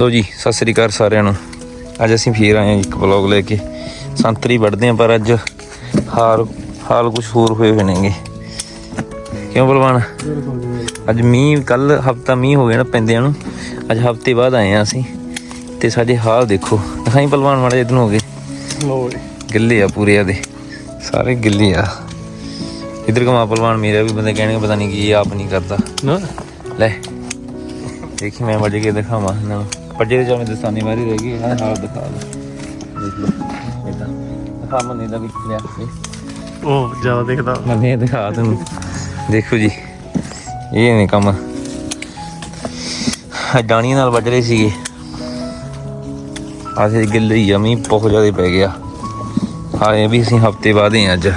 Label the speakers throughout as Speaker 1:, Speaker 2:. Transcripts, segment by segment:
Speaker 1: ਲੋ ਜੀ ਸਤਿ ਸ੍ਰੀ ਅਕਾਲ ਸਾਰਿਆਂ ਨੂੰ। ਅੱਜ ਅਸੀਂ ਫੇਰ ਆਏ ਹਾਂ ਇੱਕ ਵਲੌਗ ਲੈ ਕੇ। ਸੰਤਰੀ ਵੱਢਦੇ ਹਾਂ ਪਰ ਅੱਜ ਹਾਲ ਹਾਲ ਕੁਝ ਹੋਰ ਹੋਏ ਹੋਏ ਨੇਗੇ। ਕਿਉਂ ਬਲਵਾਨ? ਅੱਜ ਮੀਂਹ ਕੱਲ ਹਫਤਾ ਮੀਂਹ ਹੋ ਗਿਆ ਨਾ ਪੈਂਦਿਆਂ ਨੂੰ। ਅੱਜ ਹਫ਼ਤੇ ਬਾਅਦ ਆਏ ਹਾਂ ਅਸੀਂ। ਤੇ ਸਾਡੇ ਹਾਲ ਦੇਖੋ। ਦਿਖਾਈ ਬਲਵਾਨ ਮਾੜੇ ਇਧਰ ਹੋ ਗਏ। ਗਿੱਲੇ ਆ ਪੂਰੇ ਆਦੇ ਸਾਰੇ ਗਿੱਲੇ ਆ। ਇਧਰ ਕਮਾ ਪਹਿਲਵਾਨ ਮੇਰਾ ਵੀ ਬੰਦੇ ਕਹਿਣਗੇ ਪਤਾ ਨਹੀਂ ਕੀ ਆਪ ਨਹੀਂ ਕਰਦਾ।
Speaker 2: ਨਾ।
Speaker 1: ਲੈ ਦੇਖੀ ਮੈਂ ਵੱਜ ਕੇ ਦਿਖਾਵਾਂ ਨੂੰ। ਵੱਜੇ ਤੇ ਚਾਵੇਂ ਦਸਾਨੀ ਮਾਰੀ ਰਹਿ ਗਈ ਇਹਨਾਂ ਦਾ ਹਾਲ ਦਿਖਾ ਲਓ। ਦੇਖ ਲਓ ਇਦਾਂ ਦਿਖਾ ਮੰਨੇ ਦਾ ਵੀ ਲਿਆ ਇਹ
Speaker 2: ਉਹ ਜ਼ਿਆਦਾ ਦਿਖਦਾ।
Speaker 1: ਮੰਨੇ ਦਿਖਾ ਤੈਨੂੰ। ਦੇਖੋ ਜੀ ਇਹ ਨਹੀਂ ਕੰਮ। ਡਾਣੀਆਂ ਨਾਲ ਵੱਜ ਰਹੇ ਸੀਗੇ। ਆਸੇ ਗਿੱਲੇ ਮੀਂਹ ਬਹੁਤ ਜ਼ਿਆਦਾ ਪੈ ਗਿਆ। ਹਾਂ ਇਹ ਵੀ ਅਸੀਂ ਹਫ਼ਤੇ ਬਾਅਦ ਹੀ ਅੱਜ।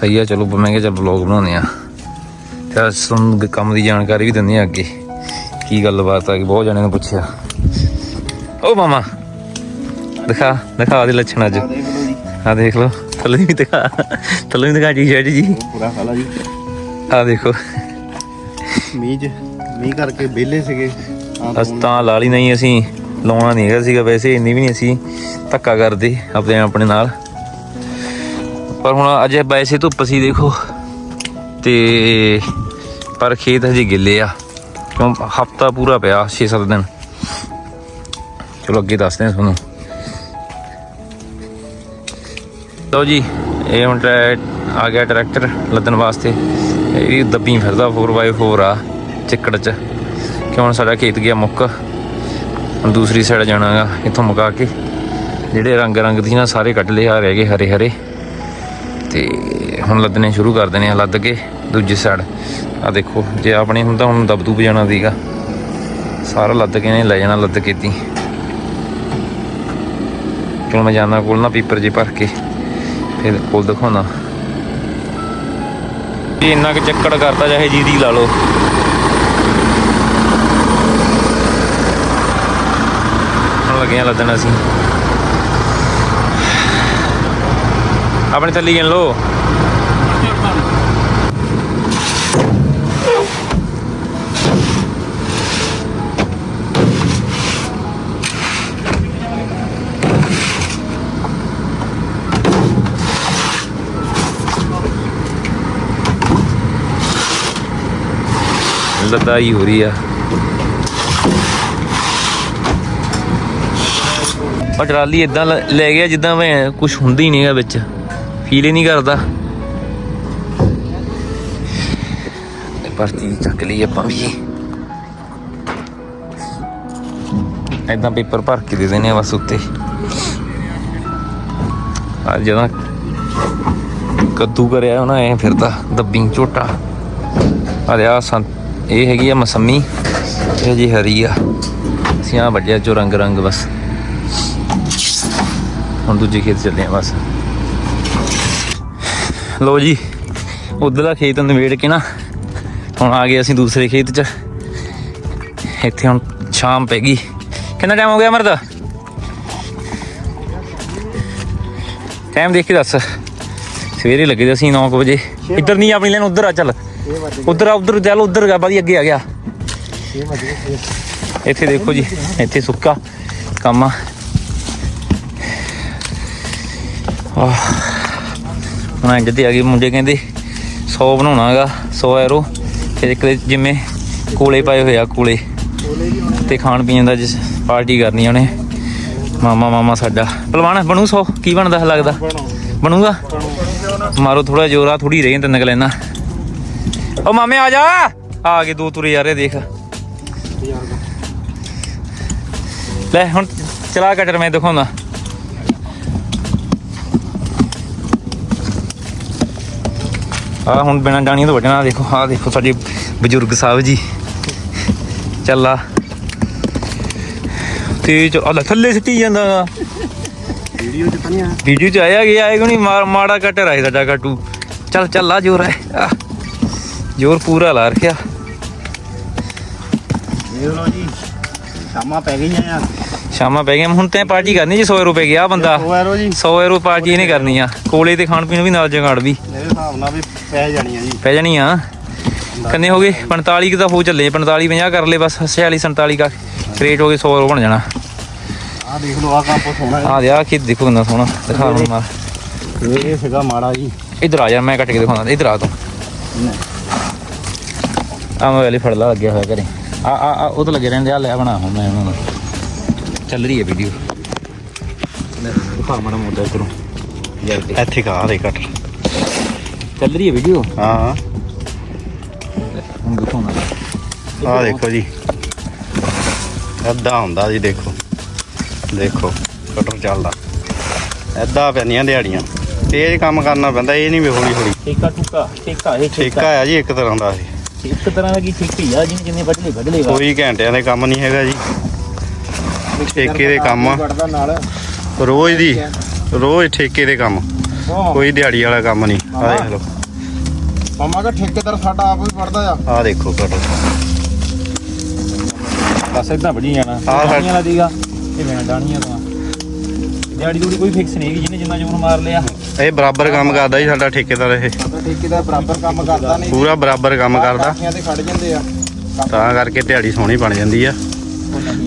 Speaker 1: ਸਹੀ ਆ ਚਲੋ ਮੈਂ ਕਿਹਾ ਚੱਲ ਵਲੌਗ ਬਣਾਉਂਦੇ ਆ। ਤੇ ਤੁਹਾਨੂੰ ਕੰਮ ਦੀ ਜਾਣਕਾਰੀ ਵੀ ਦਿੰਦੇ ਆ ਅੱਗੇ। ਕੀ ਗੱਲਬਾਤ ਆ ਕਿ ਬਹੁਤ ਜਣਿਆਂ ਨੇ ਪੁੱਛਿਆ। ਓ ਮਾਮਾ ਦਿਖਾ ਦਿਖਾ ਦੇ ਲੱਛਣ ਅੱਜ। ਆ ਦੇਖ ਲਓ ਥੱਲੇ ਵੀ ਦਿਖਾ ਥੱਲੇ ਵੀ ਦਿਖਾ ਜੀ ਸ਼ਰਟ ਜੀ
Speaker 2: ਪੂਰਾ ਖਾਲਾ ਜੀ।
Speaker 1: ਆ ਦੇਖੋ।
Speaker 2: ਚ ਮੀਂਹ ਕਰਕੇ ਵਿਹਲੇ ਸੀਗੇ।
Speaker 1: ਅਸ ਤਾਂ ਲਾ ਲਈ ਨਹੀਂ ਅਸੀਂ ਲਾਉਣਾ ਨਹੀਂ ਹੈਗਾ ਸੀਗਾ ਵੈਸੇ ਇੰਨੀ ਵੀ ਨਹੀਂ ਅਸੀਂ ਧੱਕਾ ਕਰਦੇ ਆਪਣੇ ਆਪਣੇ ਨਾਲ। ਪਰ ਹੁਣ ਅੱਜ ਵੈਸੇ ਧੁੱਪ ਸੀ ਦੇਖੋ। ਤੇ ਪਰ ਖੇਤ ਹਜੇ ਗਿੱਲੇ ਆ। ਕਿਉਂ ਹਫਤਾ ਪੂਰਾ ਪਿਆ 6-7 ਦਿਨ। ਚਲੋ ਅੱਗੇ ਦੱਸਦੇ ਹਾਂ ਤੁਹਾਨੂੰ। ਲਓ ਜੀ, ਇਹ ਹੁਣ ਟਰੈ- ਆ ਗਿਆ ਟਰੈਕਟਰ ਲੱਦਣ ਵਾਸਤੇ। ਇਹ ਵੀ ਦੱਬੀ ਫਿਰਦਾ 4x4 ਆ, ਚਿੱਕੜ ਚ। ਕਿ ਹੁਣ ਸਾਡਾ ਖੇਤ ਗਿਆ ਮੁੱਕ। ਹੁਣ ਦੂਸਰੀ ਸਾਈਡ ਜਾਣਾਗਾ, ਇੱਥੋਂ ਮੁਕਾ ਕੇ। ਜਿਹੜੇ ਰੰਗ ਰੰਗ ਦੀ ਨਾ, ਸਾਰੇ ਕੱਢ ਲਏ ਆ ਰਹਿ ਗਏ ਹਰੇ ਹਰੇ ਤੇ ਹੁਣ ਲੱਦਣੇ ਸ਼ੁਰੂ ਕਰ ਦੇਣੇ ਆ, ਲੱਦ ਕੇ। ਦੂਜੀ ਸਾਈਡ ਆ ਦੇਖੋ, ਜੇ ਆਪਣੇ ਹੁੰਦਾ, ਹੁਣ ਦਬਦੂਬ ਜਾਣਾ ਸੀਗਾ। ਸਾਰਾ ਲੱਦ ਕੇ ਨੇ ਲੈ ਜਾਣਾ, ਲੱਦ ਕੇ ਚਲੋ ਮੈਂ ਜਾਣਾ ਕੋਲ ਨਾ ਪੀਪਰ ਜੇ ਭਰ ਕੇ, ਫਿਰ ਕੋਲ ਦਿਖਾਉਣਾ। ਇਹ ਇੰਨਾ ਕਿ ਚੱਕੜ ਕਰਤਾ, ਚਾਹੇ ਜੀ ਦੀ ਲਾ ਲਓ। ਹੁਣ ਲੱਗੇ ਆ ਆਪਣੇ ਥੱਲੀ ਗਿਣ ਲਓ। ਲਦਾਈ ਹੋ ਰਹੀ ਆ। ਉਹ ਟਰਾਲੀ ਇਦਾਂ ਲੈ ਗਿਆ ਜਿੱਦਾਂ ਮੈਂ ਕੁਝ ਹੁੰਦਾ ਹੀ ਨਹੀਂਗਾ ਵਿੱਚ। ਫੀਲ ਹੀ ਨਹੀਂ ਕਰਦਾ। ਤੇ ਚੱਕ ਲਈ ਆਪਾਂ ਵੀ। ਇਦਾਂ ਪੇਪਰ ਭਰ ਕੇ ਦੇ ਦੇਣੇ ਆ ਬਸ ਉੱਤੇ। ਆ ਜਦੋਂ ਕੱਦੂ ਕਰਿਆ ਉਹਨਾਂ ਐ ਫਿਰਦਾ, ਦੱਬੀ ਝੋਟਾ। ਆ ਸੰਤ ਇਹ ਹੈਗੀ ਆ ਮਸੰਮੀ ਇਹ ਜੀ ਹਰੀ ਆ। ਅਸੀਂ ਆ ਵੱਡਿਆ ਚੋ ਰੰਗ ਰੰਗ ਬਸ। ਹੁਣ ਦੂਜੇ ਖੇਤ ਚੱਲੇ ਆ ਬਸ। ਲੋ ਜੀ ਉਧਰਲਾ ਖੇਤ ਨਿਬੇੜ ਕੇ ਨਾ ਹੁਣ ਆ ਗਏ ਅਸੀਂ ਦੂਸਰੇ ਖੇਤ 'ਚ। ਇੱਥੇ ਹੁਣ ਸ਼ਾਮ ਪੈ ਗਈ। ਕਿੰਨਾ ਟਾਈਮ ਹੋ ਗਿਆ ਮਰਦ ਟਾਈਮ ਦੇਖ ਕੇ ਦੱਸ। ਸਵੇਰੇ ਲੱਗੇ ਅਸੀਂ 9 ਵਜੇ। ਇੱਧਰ ਨਹੀਂ ਆਪਣੀ ਲਾਈਨ ਉਧਰ ਆ ਚੱਲ। ਉਧਰ ਆ ਉਧਰ ਚੱਲ ਉਧਰ ਗਿਆ ਬਾਦੀ ਅੱਗੇ ਆ ਗਿਆ। ਇੱਥੇ ਦੇਖੋ ਜੀ ਇੱਥੇ ਸੁੱਕਾ ਕੰਮ ਆ। ਆਹ, ਅੱਜ ਤੇ ਆ ਗਏ ਮੁੰਡੇ ਕਹਿੰਦੇ 100 ਬਣਾਉਣਾ ਹੈਗਾ 100 ਐਰੋ ਫਿਰ ਇੱਕ ਦੇ ਜਿਵੇਂ ਕੋਲੇ ਪਾਏ ਹੋਏ ਆ ਕੋਲੇ। ਤੇ ਖਾਣ ਪੀਣ ਦਾ ਜਿਸ ਪਾਰਟੀ ਕਰਨੀ ਉਹਨੇ। ਮਾਮਾ ਮਾਮਾ ਸਾਡਾ। ਪਹਿਲਵਾਨ ਬਣੂ 100 ਕੀ ਬਣਦਾ ਲੱਗਦਾ? ਬਣੂਗਾ? ਮਾਰੋ ਥੋੜਾ ਜੋਰਾ ਥੋੜੀ ਰਹੀ ਤਿੰਨ ਕ ਲੈਣਾ ਓ ਮਾਮੇ ਆ ਜਾ। ਆ ਗਏ ਦੋ ਤੁਰੇ ਯਾਰ ਇਹ ਦੇਖ। ਲੈ ਹੁਣ ਚਲਾ ਕਟਰ ਮੈਂ ਦਿਖਾਉਂਦਾ। ਆ ਹੁਣ ਬਿਨਾਂ ਡਾਣੀਆਂ ਤੋਂ ਵੱਢਣਾ ਦੇਖੋ ਆ ਦੇਖੋ ਸਾਡੇ ਬਜ਼ੁਰਗ ਸਾਹਿਬ ਜੀ। ਚੱਲਾ ਤੇ ਆ ਲੈ ਥੱਲੇ ਸਿੱਟੀ ਜਾਂਦਾ।
Speaker 2: ਵੀਡੀਓ ਚ ਤਾਂ ਨਹੀਂ ਆ
Speaker 1: ਵੀਡੀਓ ਚ ਆਇਆ ਗਿਆ ਆਏਗਾ ਨਹੀਂ? ਮਾੜਾ ਕਟਰ ਆਏ ਸਾਡਾ ਕਾਟੂ ਚੱਲ ਚੱਲ ਲਾ ਜੋਰ ਹੈ ਆ, ਜ਼ੋਰ ਪੂਰਾ ਲਾ ਰੱਖਿਆ।
Speaker 2: ਜੀ ਸ਼ਾਮਾਂ ਪੈ ਗਈਆਂ ਆ।
Speaker 1: ਸ਼ਾਮਾਂ ਪੈ ਗਈਆਂ। ਹੁਣ ਤੈਂ ਪਾਰਟੀ ਕਰਨੀ ਜੀ 100 ਰੁਪਏ ਗਿਆ ਬੰਦਾ।
Speaker 2: ਉਹ ਐਰੋ ਜੀ।
Speaker 1: 100 ਯੂਰੋ ਪਾਰਟੀ ਇਹਨੇ ਕਰਨੀ ਆ। ਕੋਲੇ ਤੇ ਖਾਣ ਪੀਣ ਵੀ ਨਾਲ ਜਗਾੜ ਵੀ।
Speaker 2: ਮੇਰੇ ਹਿਸਾਬ ਨਾਲ ਵੀ ਪੈ ਜਾਣੀਆਂ ਜੀ।
Speaker 1: ਪੈ ਜਾਣੀ ਆ ਕਿੰਨੇ ਹੋ ਗਏ? 45 ਕੁ ਤਾਂ ਹੋ ਚੱਲੇ। 45 50 ਕਰ ਲਏ ਬਸ। 46 47 ਕਾ ਰੇਟ ਹੋ ਗਏ 100 ਬਣ ਜਾਣਾ।
Speaker 2: ਆ ਦੇਖ ਲਓ ਆ ਕੰਮ ਸੋਹਣਾ
Speaker 1: ਆ ਦੇ ਆ ਖੇਤ ਦੇਖੋ ਕਿੰਨਾ ਸੋਹਣਾ। ਦਿਖਾ ਹੁਣ ਮਾਰ
Speaker 2: ਇਹ ਸੀਗਾ ਮਾੜਾ ਜੀ।
Speaker 1: ਇਧਰ ਆ ਯਾਰ ਮੈਂ ਕੱਟ ਕੇ ਦਿਖਾਉਂਦਾ। ਇਧਰ ਆ ਤੂੰ। ਆ ਮੈਂ ਵਾਲੀ ਫੜ ਲਾ ਲੱਗਿਆ ਹੋਇਆ ਘਰੇ ਆ ਆ ਆ ਉਹ ਤਾਂ ਲੱਗੇ ਰਹਿੰਦੇ ਆ ਲੈ ਬਣਾ ਹੁਣ ਮੈਂ ਉਹਨਾਂ ਨੂੰ। ਚੱਲ ਰਹੀ ਹੈ ਵੀਡੀਓ ਦਿਖਾ ਮਾੜਾ ਮੋਟਾ ਕਰੋ ਯਾਰ
Speaker 2: ਇੱਥੇ ਕਾ ਦੇ ਕੱਟ।
Speaker 1: ਚੱਲ ਰਹੀ ਹੈ ਵੀਡੀਓ
Speaker 2: ਹਾਂ।
Speaker 1: ਹੁਣ ਦਿਖਾਉਣਾ
Speaker 2: ਆ ਦੇਖੋ ਜੀ। ਏਦਾਂ ਹੁੰਦਾ ਜੀ ਦੇਖੋ। ਦੇਖੋ ਕਟਰ ਚੱਲਦਾ। ਏਦਾਂ ਪੈਂਦੀਆਂ ਦਿਹਾੜੀਆਂ। ਤੇਜ਼ ਕੰਮ ਕਰਨਾ ਪੈਂਦਾ ਇਹ ਨਹੀਂ ਵੀ ਹੌਲੀ ਹੌਲੀ
Speaker 1: ਠੇਕਾ ਟੁਕਾ ਠੇਕਾ। ਇਹ
Speaker 2: ਠੇਕਾ ਆ ਜੀ ਇੱਕ ਤਰ੍ਹਾਂ ਦਾ ਇਹ।
Speaker 1: ਇੱਕ ਤਰ੍ਹਾਂ ਦਾ ਕੀ ਠੇਕੀ ਆ ਜਿੰਨੇ ਜਿੰਨੇ ਵੱਢਲੇ ਵੱਢਲੇ ਵਾ।
Speaker 2: ਕੋਈ ਘੰਟਿਆਂ ਦੇ ਕੰਮ ਨਹੀਂ ਹੈਗਾ ਜੀ। ਠੇਕੇ ਦੇ ਕੰਮ ਆ।
Speaker 3: ਨਾਲ।
Speaker 2: ਰੋਜ਼ ਦੀ ਰੋਜ਼ ਠੇਕੇ ਦੇ ਕੰਮ। ਕੋਈ ਦਿਹਾੜੀ ਵਾਲਾ ਕੰਮ ਨਹੀਂ। ਆ ਦੇਖ ਲਓ।
Speaker 3: ਮਾਮਾ ਦਾ ਠੇਕੇਦਾਰ ਸਾਡਾ ਆਪ ਵੀ ਵੜਦਾ ਆ।
Speaker 2: ਆ ਦੇਖੋ ਕਟਰ
Speaker 1: ਬਸ ਇਦਾਂ ਵੱਢੀ ਜਾਣਾ।
Speaker 2: ਆਹ ਸਾ-
Speaker 1: ਡਾਣੀਆਂ ਲਾ ਦੇਗਾ। ਇਹ ਮੈਂ ਡਾਣੀਆਂ ਤੋਂ ਦਿਹਾੜੀ ਦੂੜੀ ਕੋਈ ਫਿਕਸ ਨਹੀਂ ਹੈਗੀ ਜਿਹਨੇ ਜਿੰਨਾ ਜ਼ੋਰ ਮਾਰ ਲਿਆ।
Speaker 2: ਇਹ ਬਰਾਬਰ ਕੰਮ ਕਰਦਾ ਜੀ ਸਾਡਾ ਠੇਕੇਦਾਰ ਇਹ।
Speaker 3: ਸਾਡਾ ਠੇਕੇਦਾਰ ਬਰਾਬਰ ਕੰਮ ਕਰਦਾ ਨਹੀਂ।
Speaker 2: ਪੂਰਾ ਬਰਾਬਰ ਕੰਮ ਕਰਦਾ।
Speaker 3: ਤੇ ਖੜ ਜਾਂਦੇ ਆ।
Speaker 2: ਤਾਂ ਕਰਕੇ ਦਿਹਾੜੀ ਸੋਹਣੀ ਬਣ ਜਾਂਦੀ ਆ।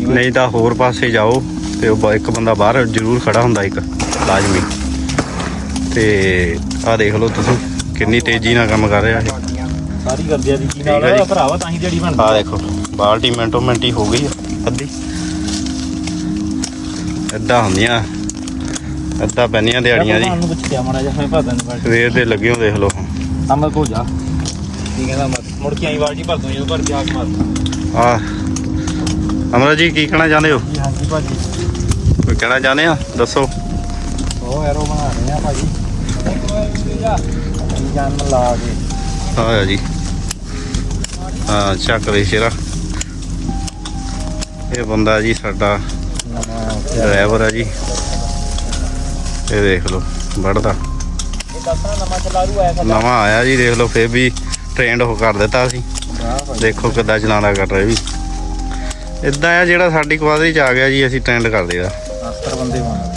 Speaker 2: ਨਹੀਂ ਤਾਂ ਹੋਰ ਪਾਸੇ ਜਾਓ ਤੇ ਉਹ ਇੱਕ ਬੰਦਾ ਬਾਹਰ ਜ਼ਰੂਰ ਖੜਾ ਹੁੰਦਾ ਇੱਕ ਲਾਜ਼ਮੀ। ਤੇ ਆ ਦੇਖ ਲਓ ਤੁਸੀਂ ਕਿੰਨੀ ਤੇਜ਼ੀ ਨਾਲ ਕੰਮ ਕਰ ਰਿਹਾ ਇਹ।
Speaker 1: ਸਾਰੀ ਕਰਦੇ ਆ ਦੀ ਕੀ ਨਾਲ
Speaker 2: ਜੀ।
Speaker 1: ਭਰਾਵਾ ਤਾਂ ਹੀ ਦਿਹਾੜੀ ਬਣਦੀ
Speaker 2: ਆ। ਦੇਖੋ ਬਾਲਟੀ ਮਿੰਟੋ ਮਿੰਟੀ ਹੋ ਗਈ ਆ, ਅੱਧੀ। ਏਦਾਂ ਹੁੰਦੀਆਂ। ਏਦਾਂ ਪੈਂਦੀਆਂ ਦਿਹਾੜੀਆਂ ਜੀ।
Speaker 1: ਨੂੰ ਪੁੱਛਿਆ ਮਾੜਾ ਜਿਹਾ ਮੈਂ ਪਤਾ ਨਹੀਂ ਬਾਲਟੀ
Speaker 2: ਸਵੇਰ ਦੇ ਲੱਗੇ ਹੋ ਦੇਖ ਲਓ
Speaker 1: ਅਮਲ ਕੋ ਜਾ ਕੀ ਕਹਿੰਦਾ ਮਤ ਮੁੜ ਕੇ ਆਈ ਬਾਲਟੀ ਭਰ ਦੂੰ ਜਦੋਂ ਭਰ ਕੇ ਆਗ ਮਾਰ
Speaker 2: ਆ। ਅਮਰਾ ਜੀ ਕੀ ਕਹਿਣਾ ਚਾਹੁੰਦੇ ਹੋ?
Speaker 3: ਜੀ ਹਾਂਜੀ ਭਾਜੀ।
Speaker 2: ਕੋਈ ਕਹਿਣਾ ਚਾਹੁੰਦੇ ਆ ਦੱਸੋ।
Speaker 3: ਉਹ ਐਰੋ ਬਣਾ ਰਹੇ ਆ ਭਾਜੀ। ਜਾਨ ਲਾ ਕੇ।
Speaker 2: ਆ ਜੀ। ਹਾਂ ਚੱਕ ਦੇ ਸ਼ੇਰਾ। ਇਹ ਬੰਦਾ ਜੀ ਸਾਡਾ ਡਰਾਈਵਰ ਆ ਜੀ। ਇਹ ਦੇਖ ਲਓ
Speaker 1: ਦੱਸਣਾ ਨਵਾਂ ਆਇਆ
Speaker 2: ਜੀ ਦੇਖ ਲਓ ਫੇਰ ਵੀ ਟ੍ਰੇਨਡ ਹੋ ਕਰ ਦਿੱਤਾ ਸੀ। ਦੇਖੋ ਕਿੱਦਾਂ ਚਲਾਉਂਦਾ ਕਰ ਰਿਹਾ ਵੀ ਇਦਾਂ ਆ ਜਿਹੜਾ ਸਾਡੀ ਕੁਆਦਰੀ ਚ ਆ ਗਿਆ ਜੀ ਅਸੀਂ ਟ੍ਰੈਂਡ ਕਰ ਦੇਦਾ
Speaker 3: ਅਸਤਰ ਬੰਦੇ ਬਣਾ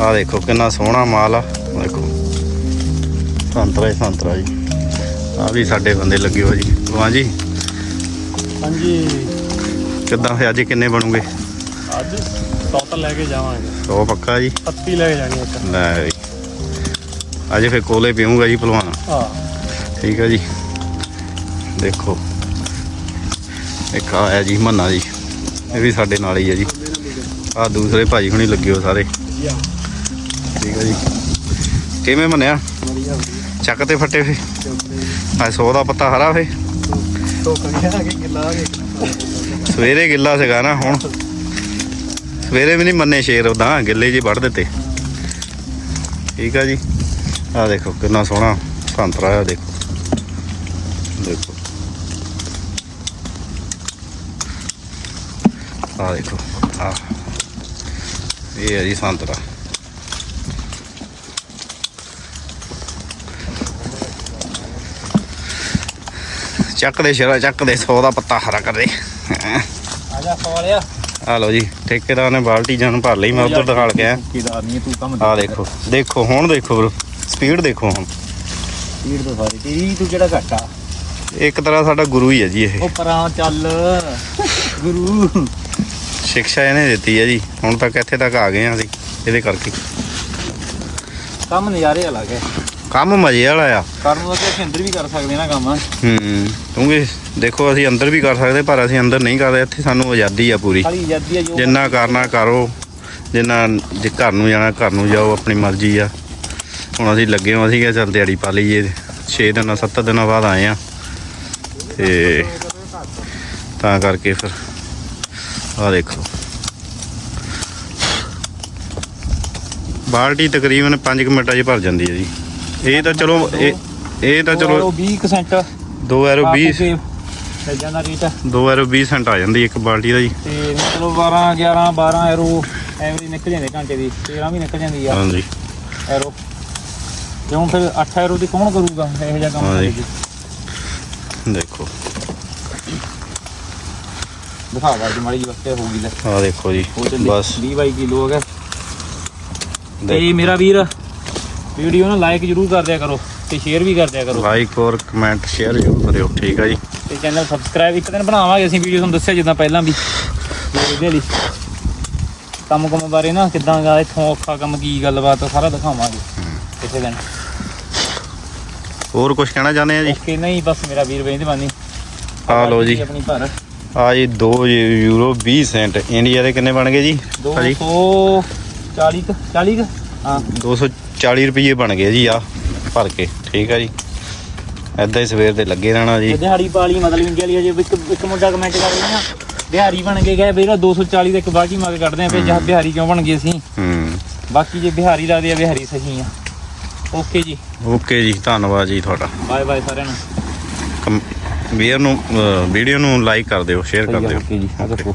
Speaker 2: ਆ ਦੇਖੋ ਕਿੰਨਾ ਸੋਹਣਾ ਮਾਲ ਆ। ਦੇਖੋ ਸੰਤਰਾ ਹੀ ਸੰਤਰਾ ਜੀ। ਆ ਵੀ ਸਾਡੇ ਬੰਦੇ ਲੱਗੇ ਹੋ ਜੀ। ਹਾਂ ਜੀ
Speaker 3: ਹਾਂਜੀ।
Speaker 2: ਕਿੱਦਾਂ ਫੇ ਅੱਜ ਕਿੰਨੇ ਬਣੂਗੇ?
Speaker 3: ਅੱਜ ਲੈ ਕੇ ਜਾਵਾਂਗੇ।
Speaker 2: 100 ਪੱਕਾ ਜੀ?
Speaker 3: ਪੱਤੀ ਲੈ ਕੇ ਜਾਣੀ ਇੱਕ।
Speaker 2: ਲੈ ਵੀ ਅੱਜ ਫੇ ਕੋਲੇ ਪੀਊਂਗਾ ਜੀ ਭਲਵਾਨ।
Speaker 3: ਹਾਂ।
Speaker 2: ਠੀਕ ਹੈ ਜੀ। ਦੇਖੋ। ਇੱਕ ਆਇਆ ਜੀ ਮੰਨਾ ਜੀ। ਇਹ ਵੀ ਸਾਡੇ ਨਾਲ ਹੀ ਹੈ ਜੀ। ਆ ਦੂਸਰੇ ਭਾਜੀ ਹੁਣੀ ਲੱਗੇ ਹੋ ਸਾਰੇ। ਠੀਕ ਹੈ ਜੀ। ਕਿਵੇਂ ਮੰਨਿਆ? ਚੱਕ ਤੇ ਫੱਟੇ ਫੇ। ਆ 100 ਦਾ ਪੱਤਾ ਹਰਾ ਫੇ।
Speaker 3: ਆ
Speaker 2: ਸਵੇਰੇ ਗਿੱਲਾ ਸੀਗਾ ਨਾ ਹੁਣ ਸਵੇਰੇ ਵੀ ਨਹੀਂ ਮੰਨੇ ਸ਼ੇਰ ਉਦਾਂ ਗਿੱਲੇ ਜੀ ਵੱਢ ਦਿੱਤੇ। ਠੀਕ ਆ ਜੀ। ਆ ਦੇਖੋ, ਕਿੰਨਾ ਸੋਹਣਾ ਸੰਤਰਾ ਆ, ਦੇਖੋ। ਦੇਖੋ। ਆ ਦੇਖੋ ਆ ਇਹ ਹੈ ਜੀ ਸੰਤਰਾ। ਚੱਕ ਦੇ ਸ਼ੇਰਾ, ਚੱਕ ਦੇ 100 ਦਾ ਪੱਤਾ ਹਰਾ ਕਰ ਦੇ। ਹੈਂ।
Speaker 1: ਆ ਜਾ ਸਵਾਲਿਆ
Speaker 2: ਆ ਲਓ ਜੀ ਠੇਕੇਦਾਰ ਨੇ ਬਾਲਟੀ ਜਾਨ ਭਰ ਲਈ ਮੈਂ ਉਧਰ ਦਿਖਾਲ ਕੇ ਆਇਆ।
Speaker 1: ਠੇਕੇਦਾਰ ਨਹੀਂ ਤੂੰ ਕੰਮ
Speaker 2: ਆ ਦੇਖੋ। ਦੇਖੋ ਹੁਣ ਦੇਖੋ ਬ్రో ਸਪੀਡ ਦੇਖੋ ਹੁਣ।
Speaker 1: ਸਪੀਡ ਤੋਂ ਸਾਰੀ ਤੇਰੀ ਤੂੰ ਕਿਹੜਾ ਘੱਟ ਆ?
Speaker 2: ਇੱਕ ਤਰ੍ਹਾਂ ਸਾਡਾ ਗੁਰੂ ਹੀ ਹੈ ਜੀ ਇਹ।
Speaker 1: ਉਹ ਪਰਾਂ ਚੱਲ ਗੁਰੂ।
Speaker 2: ਸਿੱਖਿਆ ਇਹਨੇ ਦਿੱਤੀ ਹੈ ਜੀ ਹੁਣ ਤੱਕ ਇੱਥੇ ਤੱਕ ਆ ਗਏ ਆ ਅਸੀਂ ਇਹਦੇ ਕਰਕੇ।
Speaker 1: ਕੰਮ ਨਜ਼ਾਰੇ ਵਾਲਾ ਹੈ।
Speaker 2: ਕੰਮ ਮਜ਼ੇ ਵਾਲਾ ਆ।
Speaker 1: ਕਰਨ ਨੂੰ ਅਸੀਂ ਅੰਦਰ ਵੀ ਕਰ ਸਕਦੇ ਨਾ ਕੰਮ।
Speaker 2: ਹੂੰ ਕਿਉਂਕਿ ਦੇਖੋ ਅਸੀਂ ਅੰਦਰ ਵੀ ਕਰ ਸਕਦੇ ਪਰ ਅਸੀਂ ਅੰਦਰ ਨਹੀਂ ਕਰਦੇ ਇੱਥੇ ਸਾਨੂੰ ਆਜ਼ਾਦੀ ਆ ਪੂਰੀ।
Speaker 1: ਖਾਲੀ ਆਜ਼ਾਦੀ ਆ ਜੋ
Speaker 2: ਜਿੰਨਾ ਕਰਨਾ ਕਰੋ ਜਿੰਨਾ ਜੇ ਘਰ ਨੂੰ ਜਾਣਾ ਘਰ ਨੂੰ ਜਾਓ ਆਪਣੀ ਮਰਜ਼ੀ ਆ। ਹੁਣ ਅਸੀਂ ਲੱਗੇ ਹਾਂ ਅਸੀਂ ਕਿਹਾ ਚੱਲ ਦਿਹਾੜੀ ਪਾ ਲਈਏ। 6 ਦਿਨਾਂ 7 ਦਿਨਾਂ ਬਾਅਦ ਆਏ ਆ। ਤੇ ਤਾਂ ਕਰਕੇ ਫਿਰ ਆ ਦੇਖੋ। ਬਾਲਟੀ ਤਕਰੀਬਨ 5 ਮਿੰਟਾਂ 'ਚ ਭਰ ਜਾਂਦੀ ਹੈ ਜੀ। ਇਹ ਤਾਂ ਚਲੋ ਇਹ ਇਹ ਤਾਂ ਚਲੋ
Speaker 1: 20%
Speaker 2: 2 ਐਰੋ 20
Speaker 1: ਸੱਜਾਂ ਦਾ ਰੇਟ
Speaker 2: 2 ਐਰੋ 20 ਸੈਂਟ ਆ ਜਾਂਦੀ ਇੱਕ ਬਾਲਟੀ ਦਾ ਜੀ।
Speaker 1: ਤੇ ਮਤਲਬ 12 11 12 ਐਰੋ ਐਵਰੇਜ ਨਿਕਲ ਜਾਂਦੇ ਘੰਟੇ ਦੀ। 13 ਵੀ ਨਿਕਲ ਜਾਂਦੀ ਆ।
Speaker 2: ਹਾਂਜੀ।
Speaker 1: ਐਰੋ ਕਿਉਂ ਫਿਰ 8 ਐਰੋ ਦੀ ਕੌਣ ਕਰੂਗਾ ਇਹੋ ਜਿਹਾ ਕੰਮ
Speaker 2: ਹਾਂਜੀ।
Speaker 1: ਕਰੇ
Speaker 2: ਦੇਖੋ।
Speaker 1: ਜੀ ਮਾੜੀ ਵਸਤੇ ਹੋਊਗੀ ਲੈ।
Speaker 2: ਆ ਦੇਖੋ ਜੀ
Speaker 1: ਚੱਲੀ
Speaker 2: ਬਸ।
Speaker 1: 20 ਬਾਈ ਕਿਲੋ ਹੋ ਗਿਆ। ਤੇ ਮੇਰਾ ਵੀਰ ਵੀਡੀਓ ਨੂੰ ਲਾਈਕ ਜਰੂਰ ਕਰ ਦਿਆ ਕਰੋ ਤੇ ਸ਼ੇਅਰ ਵੀ ਕਰ ਦਿਆ ਕਰੋ।
Speaker 2: ਲਾਈਕ ਔਰ ਕਮੈਂਟ ਸ਼ੇਅਰ ਜਰੂਰ ਕਰਿਓ ਠੀਕ ਆ ਜੀ?
Speaker 1: ਤੇ ਚੈਨਲ ਸਬਸਕ੍ਰਾਈਬ ਇੱਕ ਦਿਨ ਬਣਾਵਾਂਗੇ ਅਸੀਂ ਵੀਡੀਓ ਤੁਹਾਨੂੰ ਦੱਸਿਆ ਜਿੱਦਾਂ ਪਹਿਲਾਂ ਵੀ। ਇਹਦੇ ਲਈ। ਕੰਮ ਕੰਮ ਬਾਰੇ ਨਾ ਕਿਦਾਂ ਗਾ ਇਥੋਂ ਔਖਾ ਕੰਮ ਕੀ ਗੱਲਬਾਤ ਸਾਰਾ ਦਿਖਾਵਾਂਗੇ। ਕਿਸੇ ਦਿਨ।
Speaker 2: ਹੋਰ ਕੁਝ ਕਹਿਣਾ ਚਾਹੁੰਦੇ ਆ ਜੀ?
Speaker 1: ਕਿ ਨਹੀਂ ਬਸ ਮੇਰਾ ਵੀਰ ਬੇਂਦੇ ਬਾਨੀ।
Speaker 2: ਆ ਲਓ ਜੀ।
Speaker 1: ਆਪਣੀ ਭਾਰ
Speaker 2: ਆ ਜੀ 2 ਯੂਰੋ 20 ਸੈਂਟ ਇੰਡੀਆ ਦੇ ਕਿੰਨੇ ਬਣ ਗਏ ਜੀ? ਭਾਜੀ?
Speaker 1: 240 40 ਹਾਂ।
Speaker 2: 200 40 ਰੁਪਏ ਬਣ ਗਏ ਜੀ ਆ ਭਰ ਕੇ ਠੀਕ ਆ ਜੀ। ਐਦਾਂ ਹੀ ਸਵੇਰ ਦੇ ਲੱਗੇ ਰਹਿਣਾ ਜੀ।
Speaker 1: ਦਿਹਾੜੀ ਪਾਲੀ ਮਤਲਬ ਇੰਡੀਆ ਲਈ ਜੇ ਇੱਕ ਇੱਕ ਮੁੰਡਾ ਕਮੈਂਟ ਕਰ ਰਿਹਾ ਨਾ ਬਿਹਾਰੀ ਬਣ ਕੇ ਗਏ ਵੀਰਾ 240 ਦੇ ਇੱਕ ਬਾਗੀ ਮਾਰ ਕੱਢਦੇ ਆ ਵੀ ਜਹ ਬਿਹਾਰੀ ਕਿਉਂ ਬਣ ਗਏ ਸੀ
Speaker 2: ਹੂੰ।
Speaker 1: ਬਾਕੀ ਜੇ ਬਿਹਾਰੀ ਲੱਗਦੇ ਆ ਬਿਹਾਰੀ ਸਹੀ ਆ। ਓਕੇ ਜੀ।
Speaker 2: ਓਕੇ ਜੀ ਧੰਨਵਾਦ ਜੀ ਤੁਹਾਡਾ।
Speaker 1: ਬਾਏ ਬਾਏ ਸਾਰਿਆਂ ਨੂੰ।
Speaker 2: ਵੀਰ ਨੂੰ ਵੀਡੀਓ ਨੂੰ ਲਾਈਕ ਕਰ ਦਿਓ ਸ਼ੇਅਰ ਕਰ ਦਿਓ।
Speaker 1: ਓਕੇ ਜੀ ਆ ਦੇਖੋ